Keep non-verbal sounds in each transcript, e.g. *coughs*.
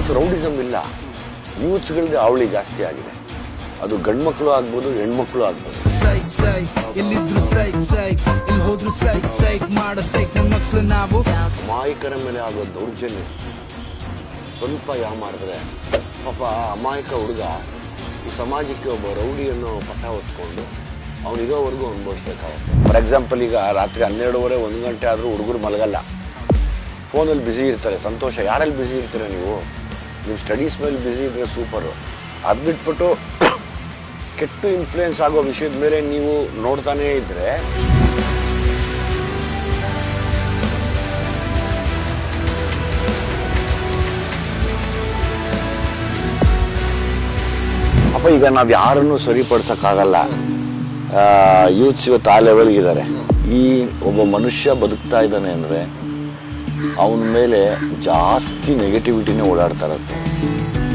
ಇವತ್ತು ರೌಡಿಸಮ್ ಇಲ್ಲ. ಯೂತ್ಸ್ಗಳದ್ದು ಅವಳಿ ಜಾಸ್ತಿ ಆಗಿದೆ. ಅದು ಗಂಡು ಮಕ್ಕಳು ಆಗ್ಬೋದು ಹೆಣ್ಮಕ್ಳು ಆಗ್ಬೋದು. ಸೈಕ್ ಸೈಕ್ ಎಲ್ಲಿದ್ರು ಸೈಕ್ ಸೈಕ್ ಎಲ್ಲಿ ಹೋದ್ರು ಸೈಕ್ ಸೈಕ್ ಮಾಡೋ ಸೈಕ್ ನಮ್ಮ ಮಕ್ಕಳು ನಾವು. ಅಮಾಯಕರ ಮೇಲೆ ಆಗೋ ದೌರ್ಜನ್ಯ. ಸ್ವಲ್ಪ ಯಾಮಾರಿದ್ರೆ ಪಾಪ ಆ ಅಮಾಯಕ ಹುಡುಗ ಈ ಸಮಾಜಕ್ಕೆ ಒಬ್ಬ ರೌಡಿಯನ್ನು ಪಟ್ಟ ಹೊತ್ಕೊಂಡು ಅವನಿರೋವರೆಗೂ ಅನುಭವಿಸ್ಬೇಕಾಗುತ್ತೆ. ಫಾರ್ ಎಕ್ಸಾಂಪಲ್ ಈಗ ರಾತ್ರಿ ಹನ್ನೆರಡುವರೆ ಒಂದು ಗಂಟೆ ಆದರೂ ಹುಡುಗರು ಮಲಗಲ್ಲ. ಫೋನಲ್ಲಿ ಬ್ಯುಸಿ ಇರ್ತಾರೆ. ಸಂತೋಷ ಯಾರಲ್ಲಿ ಬ್ಯುಸಿ ಇರ್ತೀರ ನೀವು? ನಿಮ್ಮ ಸ್ಟಡೀಸ್ ಮೇಲೆ ಬ್ಯುಸಿ ಇದ್ರೆ ಸೂಪರು ಅದು ಬಿಟ್ಬಿಟ್ಟು *coughs* ಕೆಟ್ಟು ಇನ್ಫ್ಲೂಯೆನ್ಸ್ ಆಗೋ ವಿಷಯದ ಮೇಲೆ ನೀವು ನೋಡ್ತಾನೇ ಇದ್ದರೆ ಅಪ್ಪ, ಈಗ ನಾವು ಯಾರನ್ನು ಸರಿಪಡಿಸೋಕ್ಕಾಗಲ್ಲ. ಯೂತ್ಸ್ ಇವತ್ತು ಆ ಲೆವೆಲ್ಗಿದ್ದಾರೆ ಈ ಒಬ್ಬ ಮನುಷ್ಯ ಬದುಕ್ತಾ ಇದ್ದಾನೆ ಅಂದರೆ ಅವನ ಮೇಲೆ ಜಾಸ್ತಿ ನೆಗೆಟಿವಿಟಿನೇ ಓಡಾಡ್ತಾ ಇರತ್ತೆ.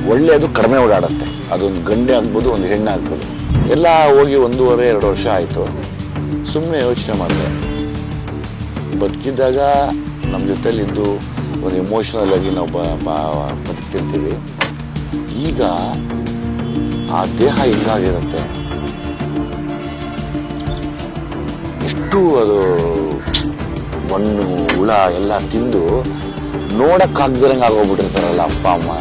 ಒಳ್ಳೆಯದು ಕಡಿಮೆ ಓಡಾಡುತ್ತೆ. ಅದೊಂದು ಗಂಡೆ ಆಗ್ಬೋದು, ಒಂದು ಹೆಣ್ಣು ಆಗ್ಬೋದು. ಎಲ್ಲ ಹೋಗಿ ಒಂದೂವರೆ, ಎರಡು ವರ್ಷ ಆಯಿತು. ಸುಮ್ಮನೆ ಯೋಚನೆ ಮಾಡಿದೆ. ಬದುಕಿದ್ದಾಗ ನಮ್ಮ ಜೊತೆಯಲ್ಲಿದ್ದು ಒಂದು ಎಮೋಷ್ನಲ್ ಆಗಿ ನಾವು ಬದುಕ್ತಿರ್ತೀವಿ. ಈಗ ಆ ದೇಹ ಹಿಂಗಾಗಿರುತ್ತೆ? ಎಷ್ಟು ಅದು ಮಣ್ಣು ಹುಳ ಎಲ್ಲ ತಿಂದು ನೋಡಕ್ಕಾಗ್ದಿರಂಗೆ ಆಗೋಗ್ಬಿಟ್ಟಿರ್ತಾರಲ್ಲ ಅಪ್ಪ ಅಮ್ಮ.